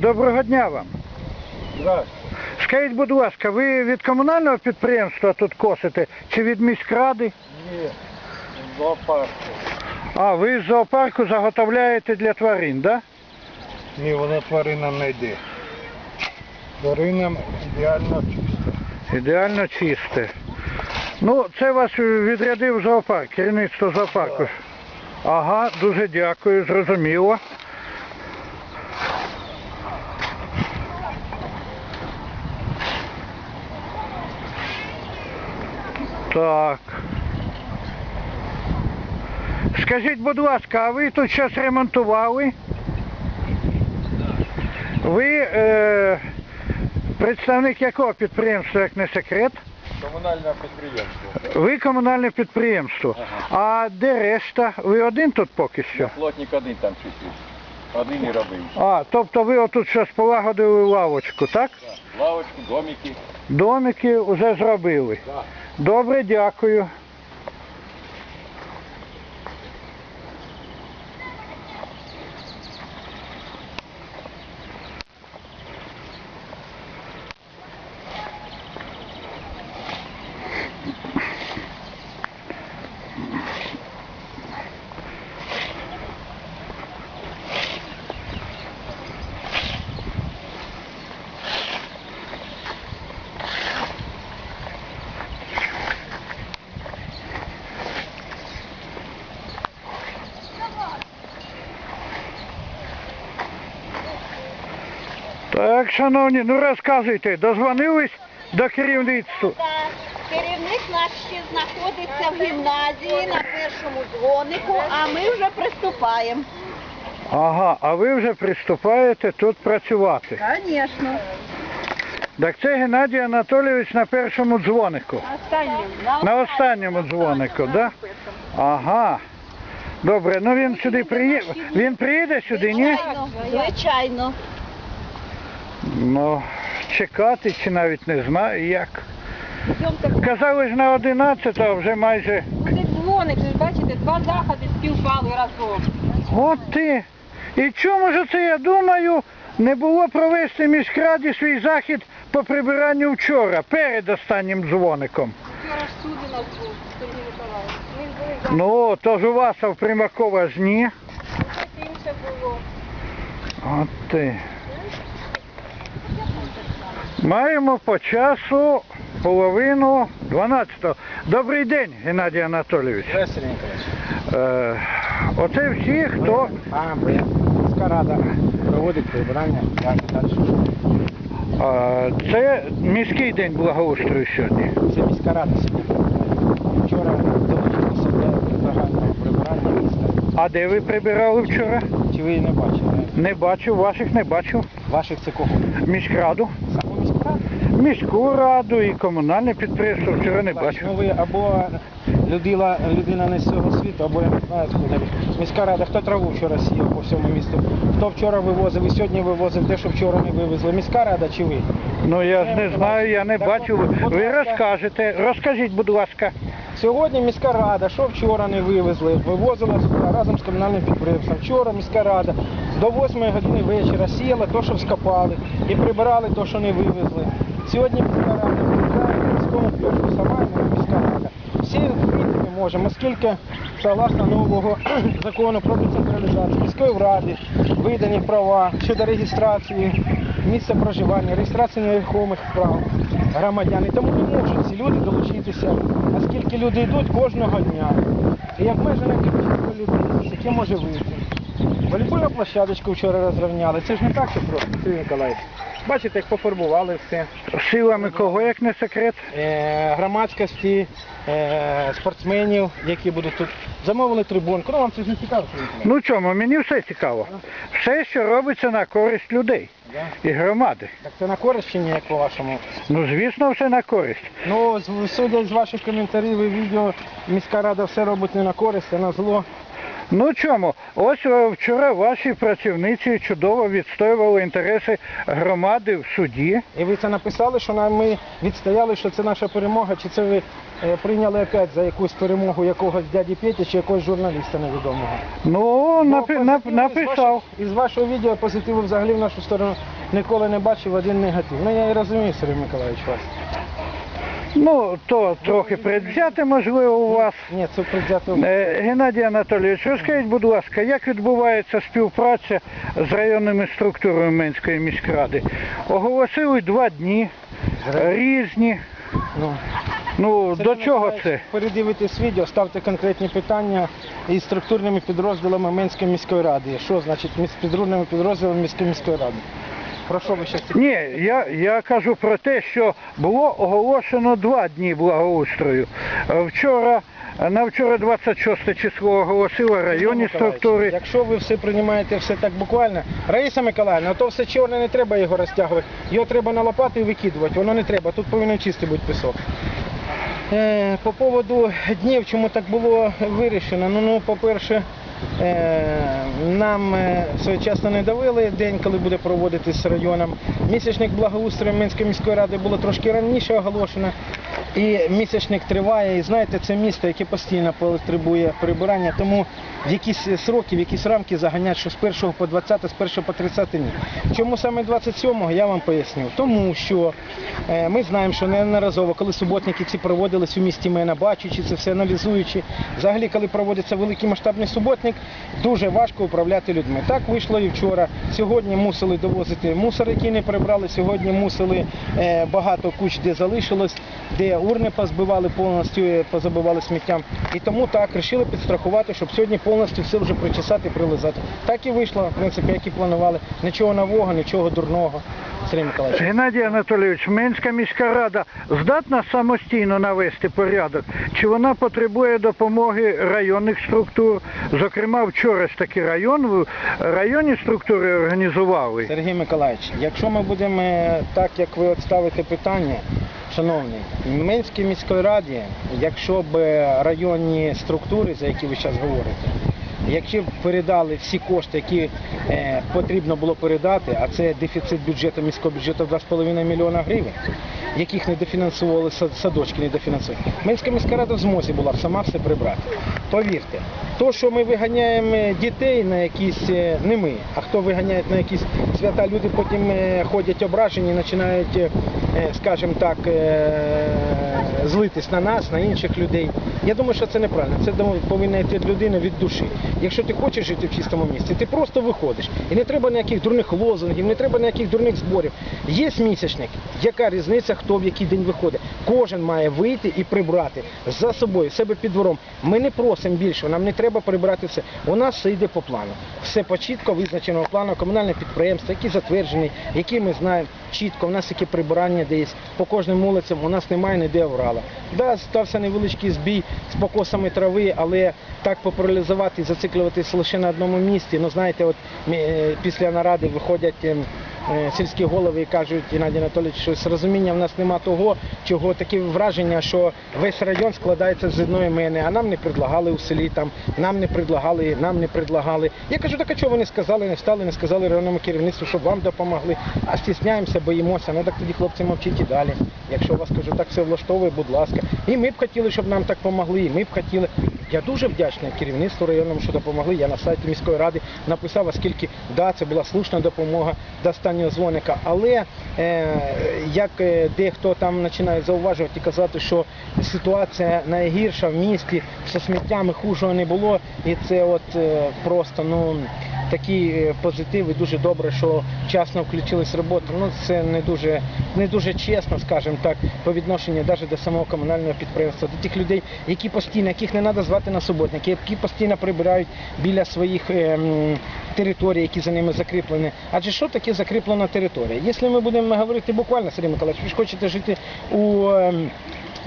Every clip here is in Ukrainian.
Доброго дня вам. Скажіть, будь ласка, ви від комунального підприємства тут косите чи від міськради? Ні, з зоопарку. А, ви з зоопарку заготовляєте для тварин, так? Ні, воно тваринам не йде. Тваринам ідеально. Да? Ідеально чисте. Ну, це вас відрядив зоопарк, керівництво зоопарку. Ага, дуже дякую, зрозуміло. Так. Скажіть, будь ласка, а ви тут щось ремонтували? Ви е, представник якого підприємства, як не секрет? Комунальне підприємство. Ви комунальне підприємство. А де решта? Ви один тут поки що? Плотник один там чистив. Один і робив. А, тобто ви отут щось полагодили лавочку, так? Лавочку, домики. Домики вже зробили. Так. Добре, дякую. Так, шановні, ну розказуйте, дозвонились до керівництва. Так, керівник наш ще знаходиться в гімназії на першому дзвонику, а ми вже приступаємо. Ага, а ви вже приступаєте тут працювати. Звісно. Так це Геннадій Анатолійович на першому дзвонику. На останньому дзвонику, так? Да? Ага. Добре, ну він сюди приїде. Він приїде сюди, ні? Звичайно, звичайно. Ну, чекати чи навіть не знаю як. Казали ж на 11, а вже майже. Буде дзвоник, ви ж бачите, два заходи співпали разом. От ти. І чому ж це я думаю, не було провести міськраді свій захід по прибиранню вчора, перед останнім дзвоником. Вчора ж суд у нас був, Сергій Миколаївич. Ми були Ну, то ж у вас, а в Примакова ж ні. захід, інше було. От ти. Маємо по часу половину 12-го. Добрий день, Геннадій Анатолійович. Здравствуйте, Ніколаївич. Е, оце всі, хто. А, міська рада проводить прибирання, е, це міський день благоустрою сьогодні. Це міська рада сьогодні. Вчора долучилися до загального прибирання міста. А де ви прибирали вчора? Чи ви не бачили? Не бачив, ваших не бачив. Ваших це кого? Міськраду. Міську раду? І комунальне підприємство вчора не бачив. Ну ви або людина, людина не з цього світу, або я не знаю, откуда. Міська рада, хто траву вчора сіяв по всьому місту? Хто вчора вивозив і сьогодні вивозив те, що вчора не вивезли? Міська рада чи ви? Ну я ж не знаю, я не Так, будь Ви ласка. розкажете. Розкажіть, будь ласка. Сьогодні міська рада, що вчора не вивезли, вивозила разом з комунальним підприємством. Вчора міська рада до 8 години вечора сіяла те, що вскопали, і прибирали те, що не вивезли. Сьогодні міська міському пірку, сама міська рада. Всі вийти не можемо, оскільки согласно нового закону про децентралізацію міської ради видані права щодо реєстрації місця проживання, реєстрації нерухомих прав громадян. І тому не можуть ці люди долучитися, оскільки люди йдуть кожного дня. І обмежена кількість людей, яке може вийти. Волейбольну площадочку вчора розрівняли. Це ж не так, що просто, Сергій Миколаївич. Бачите, як пофарбували все. Силами кого, як не секрет? Е, громадськості, е, спортсменів, які будуть тут. Замовили трибунку. Ну вам це ж не цікаво, Сергій? Ну чому, мені все цікаво. Все, що робиться на користь людей Да? і громади. Так це на користь чи ні, як по-вашому? Ну, звісно, все на користь. Ну, з- судя з ваших коментарів і відео, міська рада все робить не на користь, а на зло. Ну чому? Ось е, вчора ваші працівниці чудово відстоювали інтереси громади в суді. І ви це написали, що нам ми відстояли, що це наша перемога, чи це ви е, прийняли опять за якусь перемогу якогось дяді Петі чи якогось журналіста невідомого? Ну, Ну, напи- нап- написав. Із вашого, із вашого відео позитиву взагалі в нашу сторону ніколи не бачив, один негатив. Ну я і розумію, Сергій Миколаївич, вас. Ну, то трохи предвзяте, можливо, у вас. Ні, це предвзято. Е, Геннадій Анатолійович, розкажіть, будь ласка, як відбувається співпраця з районними структурами Менської міськради? Оголосили два дні, різні. Ну. Ну, до чого це? Передивитесь відео, ставте конкретні питання із структурними підрозділами Менської міської ради. Що значить підрудними підрозділами міської міської ради? Про що ви ще Ні, я, я кажу про те, що було оголошено два дні благоустрою. Е, Вчора, на вчора 26 число оголосили районні структури. Якщо ви все приймаєте все так буквально, Раїса Миколаївна, то все чорне не треба його розтягувати. Його треба на лопату і викидувати. Воно не треба. Тут повинен чистий бути пісок. Е, по поводу днів, чому так було вирішено? Ну, ну по-перше, е, нам е, своєчасно не давили день, коли буде проводитись з районом. Місячник благоустрою Минської міської ради було трошки раніше оголошено. І місячник триває, і знаєте, це місто, яке постійно потребує прибирання, тому в якісь сроки, в якісь рамки заганять, що з 1 по 20, з 1 по 30 ні. Чому саме 27-го, я вам поясню. Тому що е, ми знаємо, що неодноразово, коли суботники ці проводились у місті Мена, бачачи це все, аналізуючи, взагалі, коли проводиться великий масштабний суботник, дуже важко управляти людьми. Так вийшло і вчора. Сьогодні мусили довозити мусор, який не прибрали. Сьогодні мусили е, багато куч, де залишилось, де урни позбивали повністю, е, позабивали сміттям. І тому так вирішили підстрахувати, щоб сьогодні повністю все вже причесати, прилизати. Так і вийшло, в принципі, як і планували. Нічого нового, нічого дурного. Сергій Миколаївич. Геннадій Анатолійович, Менська міська рада здатна самостійно навести порядок? Чи вона потребує допомоги районних структур? Зокрема, вчора ж таки район, районі структури організували. Сергій Миколаївич, якщо ми будемо е, так, як ви от ставите питання, шановні, в Минській міській раді, якщо б е, районні структури, за які ви зараз говорите, якщо б передали всі кошти, які е, потрібно було передати, а це дефіцит бюджету міського бюджету 2,5 мільйона гривень, яких не дофінансували садочки, не дофінансували. Минська міська рада в змозі була б сама все прибрати. Повірте, то, що ми виганяємо дітей на якісь, е, не ми, а хто виганяє на якісь свята, люди потім е, ходять ображені, починають, е, скажімо так, е, злитись на нас, на інших людей. Я думаю, що це неправильно. Це повинна йти від людини від душі. Якщо ти хочеш жити в чистому місці, ти просто виходиш. І не треба ніяких дурних лозунгів, не треба ніяких дурних зборів. Є місячник, яка різниця, хто в який день виходить. Кожен має вийти і прибрати за собою, себе під двором. Ми не просимо більше, нам не треба прибрати все. У нас все йде по плану. Все по чітко визначеного плану, комунальне підприємство, який затверджений, який ми знаємо чітко. У нас яке прибирання десь по кожним вулицям. У нас немає ніде аврала. Да, стався невеличкий збій з покосами трави, але так попаралізувати і зациклюватися лише на одному місці. Ну знаєте, от е, після наради виходять. Е, Сільські голови кажуть, Геннадій Анатолійович, що з розуміння в нас нема того, чого таке враження, що весь район складається з одної мене, а нам не предлагали у селі, там, нам не предлагали, нам не предлагали. Я кажу, так а чого ви не сказали, не стали, не сказали районному керівництву, щоб вам допомогли. А стісняємося, боїмося. Ну так тоді хлопці мовчіть і далі. Якщо вас кажу, так все влаштовує, будь ласка. І ми б хотіли, щоб нам так допомогли, і ми б хотіли. Я дуже вдячний керівництву районному, що допомогли. Я на сайті міської ради написав, оскільки да, це була слушна допомога до останнього дзвоника. Але е, як е, дехто там починає зауважувати і казати, що ситуація найгірша в місті, що сміттями хужого не було, і це от е, просто ну. Такі е, позитиви, дуже добре, що вчасно включились в роботу. Ну це не дуже не дуже чесно, скажімо так, по відношенню навіть до самого комунального підприємства, до тих людей, які постійно, яких не треба звати на суботники, які постійно прибирають біля своїх е, м, територій, які за ними закріплені. Адже що таке закріплена територія? Якщо ми будемо говорити буквально, Сергій Миколаївич, ви ж хочете жити у. ем,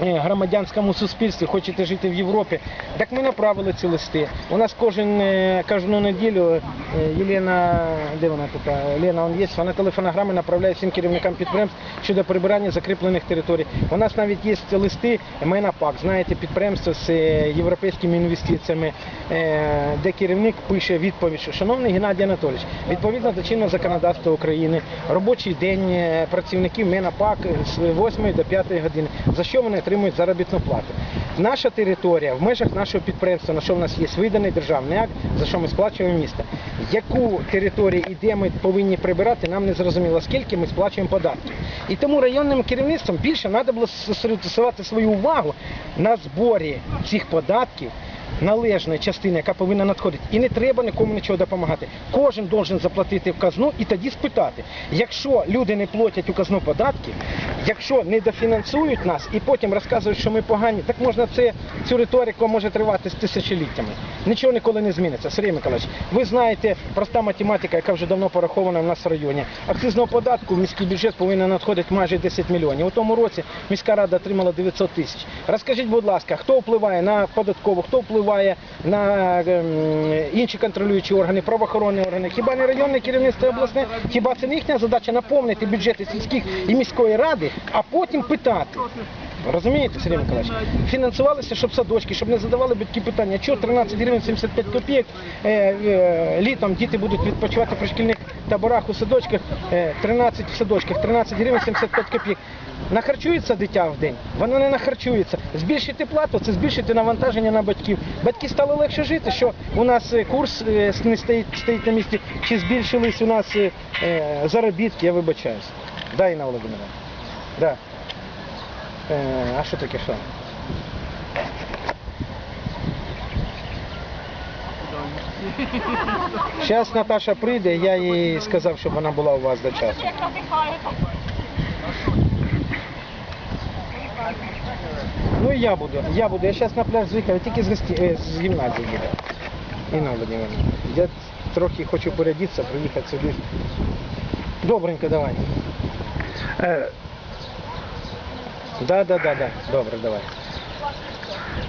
громадянському суспільстві, хочете жити в Європі. Так ми направили ці листи. У нас кожен е, кожну неділю е, Єлена, де вона тут? а, Лена, он є, вона телефонограми направляє всім керівникам підприємств щодо прибирання закріплених територій. У нас навіть є листи МЕНАПАК, знаєте, підприємство з е, європейськими інвестиціями, е, де керівник пише відповідь, що шановний Геннадій Анатолійович, відповідно до чинного законодавства України, робочий день е, працівників МЕНАПАК з 8 до 5 години, за що вони отримують заробітну плату. Наша територія в межах нашого підприємства, на що в нас є виданий державний акт, за що ми сплачуємо місто. Яку територію і де ми повинні прибирати, нам не зрозуміло, скільки ми сплачуємо податків. І тому районним керівництвом більше треба було зосередити свою увагу на зборі цих податків. Належної частини, яка повинна надходити, і не треба нікому нічого допомагати. Кожен должен заплатити в казну і тоді спитати, якщо люди не платять у казну податки, якщо не дофінансують нас і потім розказують, що ми погані, так можна це цю риторику може тривати з тисячоліттями. Нічого ніколи не зміниться. Сергій Миколаївич, ви знаєте проста математика, яка вже давно порахована в нас в районі. Акцизного податку в міський бюджет повинен надходити майже 10 мільйонів. У тому році міська рада отримала 900 тисяч. Розкажіть, будь ласка, хто впливає на податкову, хто впливає на ем, інші контролюючі органи, правоохоронні органи? Хіба не районне керівництво обласне? Хіба це не їхня задача наповнити бюджети сільських і міської ради, а потім питати? Розумієте, Сергій Миколаївич? Фінансувалися, щоб садочки, щоб не задавали батьки питання, що 13 гривень 75 копійок е, е, літом діти будуть відпочивати при шкільних таборах у садочках, е, 13 в садочках, 13 гривень 75 копійок. Нахарчується дитя в день? Воно не нахарчується. Збільшити плату це збільшити навантаження на батьків. Батьки стали легше жити, що у нас е, курс е, не стоїть, стоїть на місці, чи збільшились у нас е, заробітки, я вибачаюсь. Да, Інна Володимирівна? Да. А що таке що? Зараз Наташа прийде, я їй сказав, щоб вона була у вас до часу. Ну і я буду, я буду. Я зараз на пляж з'їхав, тільки з, гості... е, з гімназії їду. Інна Володимирівна, я трохи хочу порядитися, приїхати сюди. Добренько, давай. Е, Да, да, да, да. Добре, давай.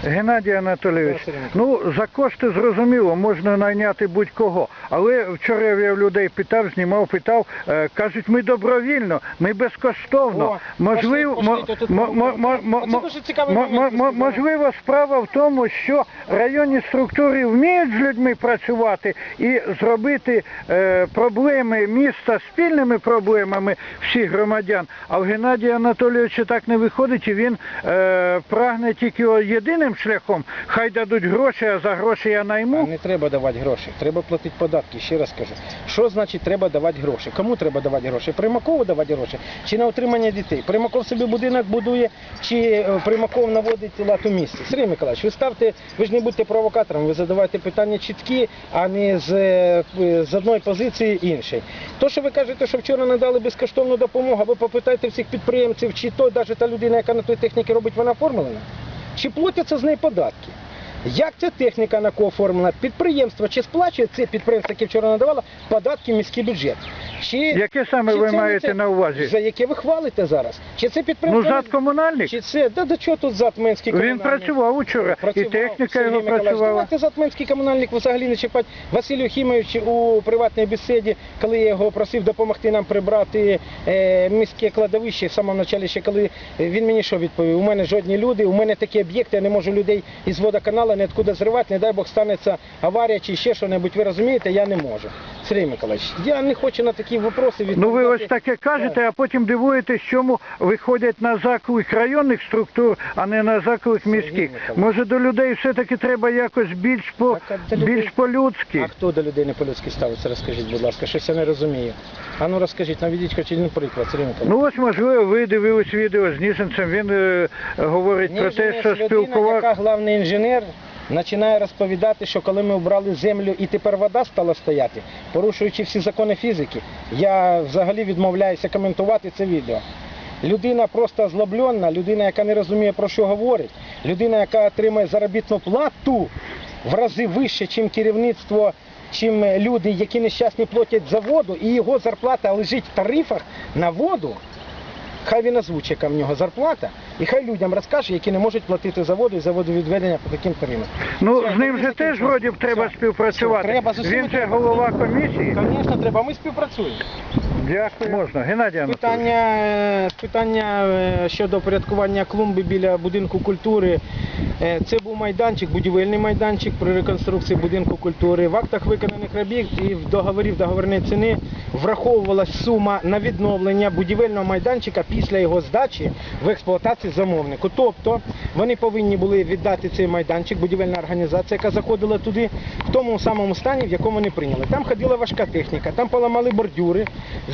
Геннадій Анатолійович, ну за кошти зрозуміло, можна найняти будь-кого. Але вчора я в людей питав, знімав, питав, е, кажуть, ми добровільно, ми безкоштовно. Можливо, справа в тому, що районні структури вміють з людьми працювати і зробити е, проблеми міста спільними проблемами всіх громадян. А в Геннадія Анатолійовича так не виходить, і він е, прагне тільки о- шляхом. Хай дадуть гроші, а за гроші я А найму. не треба давати гроші, треба платити податки. Ще раз кажу. Що значить треба давати гроші? Кому треба давати гроші? Примакову давати гроші чи на утримання дітей? Примаков собі будинок будує, чи е, Примаков наводить лад у місті? Сергій Миколаївич, ви ставте, ви ж не будьте провокатором, ви задавайте питання чіткі, а не з, е, з одної позиції іншої. То, що ви кажете, що вчора надали безкоштовну допомогу, ви попитайте всіх підприємців, чи то навіть та людина, яка на той техніці робить, вона оформлена? Чи платяться з неї податки? Як ця техніка на кого оформлена? Підприємство чи сплачує це підприємство, яке вчора надавало, податки в міський бюджет? Чи, Яке саме чи ви це маєте це- на увазі? За яке ви хвалите зараз? Чи це Ну, зад комунальник. Чи це? Да, да чого тут Затменський Він комунальник? працював учора, і техніка Сергій його Миколаївич, працювала. Давайте Затменський комунальник взагалі не чіпати. Василь Юхімович у приватній бесіді, коли я його просив допомогти нам прибрати е, міське кладовище, в самому началі ще коли він мені що відповів? У мене жодні люди, у мене такі об'єкти, я не можу людей із водоканалу ніоткуди зривати, не дай Бог станеться аварія чи ще що-небудь, ви розумієте, я не можу. Сергій Миколаївич, я не хочу на такі вопроси відповідати. Ну ви ось таке кажете, а потім дивуєтесь, чому виходять на заклик районних структур, а не на заклик міських. Може до людей все-таки треба якось більш по Так, а до людей- більш по-людськи. А хто до людей не по-людськи ставиться, розкажіть, будь ласка, щось я не розумію. А ну розкажіть, наведіть хоч один приклад, Сергій Миколаївич. Ну ось можливо, ви дивились відео з Ніженцем. Він е, говорить про те, Ніжинець що людина, спілкував. яка главний інженер, починає розповідати, що коли ми обрали землю і тепер вода стала стояти, порушуючи всі закони фізики, я взагалі відмовляюся коментувати це відео. Людина просто озлоблена, людина, яка не розуміє про що говорить, людина, яка отримує заробітну плату в рази вище, чим керівництво, чим люди, які нещасні платять за воду, і його зарплата лежить в тарифах на воду. Хай він озвучить, яка в нього зарплата, і хай людям розкаже, які не можуть платити заводи і заводовідведення по таким тарифам. Ну, Все, з ним же теж вроді треба Все. співпрацювати. Все, треба з усіма Він же треба. голова комісії. Звісно, треба. Ми співпрацюємо. Дякую. Можна. Геннадій Анатолійович. Питання, е, питання е, щодо порядкування клумби біля будинку культури. Е, Це був майданчик, будівельний майданчик при реконструкції будинку культури. В актах виконаних робіт і в договорі в договорної ціни враховувалась сума на відновлення будівельного майданчика після його здачі в експлуатацію замовнику. Тобто вони повинні були віддати цей майданчик, будівельна організація, яка заходила туди, в тому самому стані, в якому вони прийняли. Там ходила важка техніка, там поламали бордюри,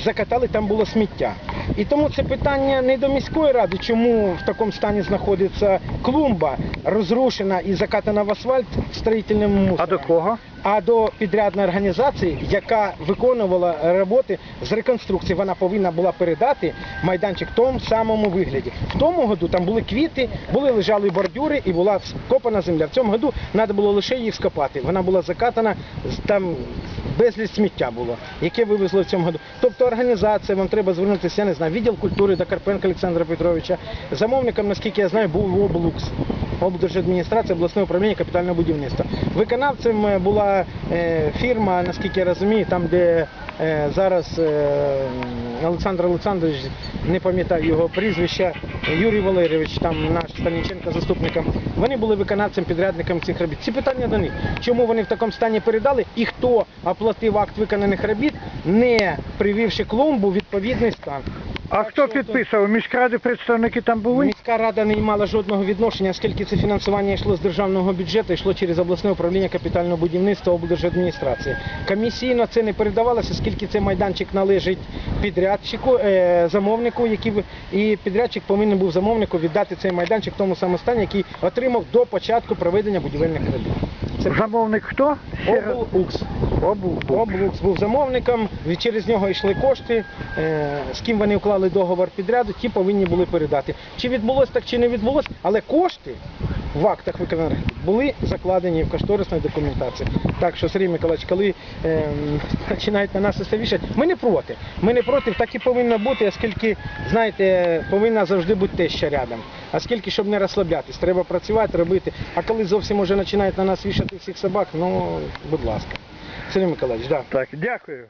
закатали, там було сміття. І тому це питання не до міської ради, чому в такому стані знаходиться клумба, розрушена і закатана в асфальт строїтельним мусором. А до кого? А до підрядної організації, яка виконувала роботи з реконструкції, вона повинна була передати майданчик в тому самому вигляді. В тому году там були квіти, були лежали бордюри і була скопана земля. В цьому году треба було лише її скопати. Вона була закатана там. Безліч сміття було, яке вивезли в цьому году. Тобто організація, вам треба звернутися, я не знаю, відділ культури до Карпенка Олександра Петровича. Замовником, наскільки я знаю, був облукс. Облдержадміністрація обласного управління капітального будівництва. Виконавцем е, була е, фірма, наскільки я розумію, там, де е, зараз Олександр Олександрович, не пам'ятаю його прізвища, Юрій Валерійович, там наш Станіченко заступником. Вони були виконавцем, підрядником цих робіт. Ці питання до них. Чому вони в такому стані передали і хто оплатив акт виконаних робіт, не привівши клумбу в відповідний стан. А хто що підписав? Міськради представники там були? Міська рада не мала жодного відношення, оскільки це фінансування йшло з державного бюджету, йшло через обласне управління капітального будівництва облдержадміністрації. Комісійно це не передавалося, оскільки цей майданчик належить підрядчику, е, замовнику, який і підрядчик повинен був замовнику віддати цей майданчик в тому самому стані, який отримав до початку проведення будівельних робіт. Це Замовник хто? Облукс. Обл. Облукс був замовником, через нього йшли кошти, е, з ким вони уклали договор підряду, ті повинні були передати. Чи відбулося так, чи не відбулося, але кошти в актах виконаних були закладені в кошторисній документації. Так що, Сергій Миколаївич, коли е, починають на нас це вішати, ми не проти. Ми не проти, так і повинно бути, оскільки, знаєте, повинна завжди бути теща рядом. Оскільки, щоб не розслаблятись, треба працювати, робити. А коли зовсім уже починають на нас вішати всіх собак, ну, будь ласка. Сергій Миколаївич, да. Так, дякую.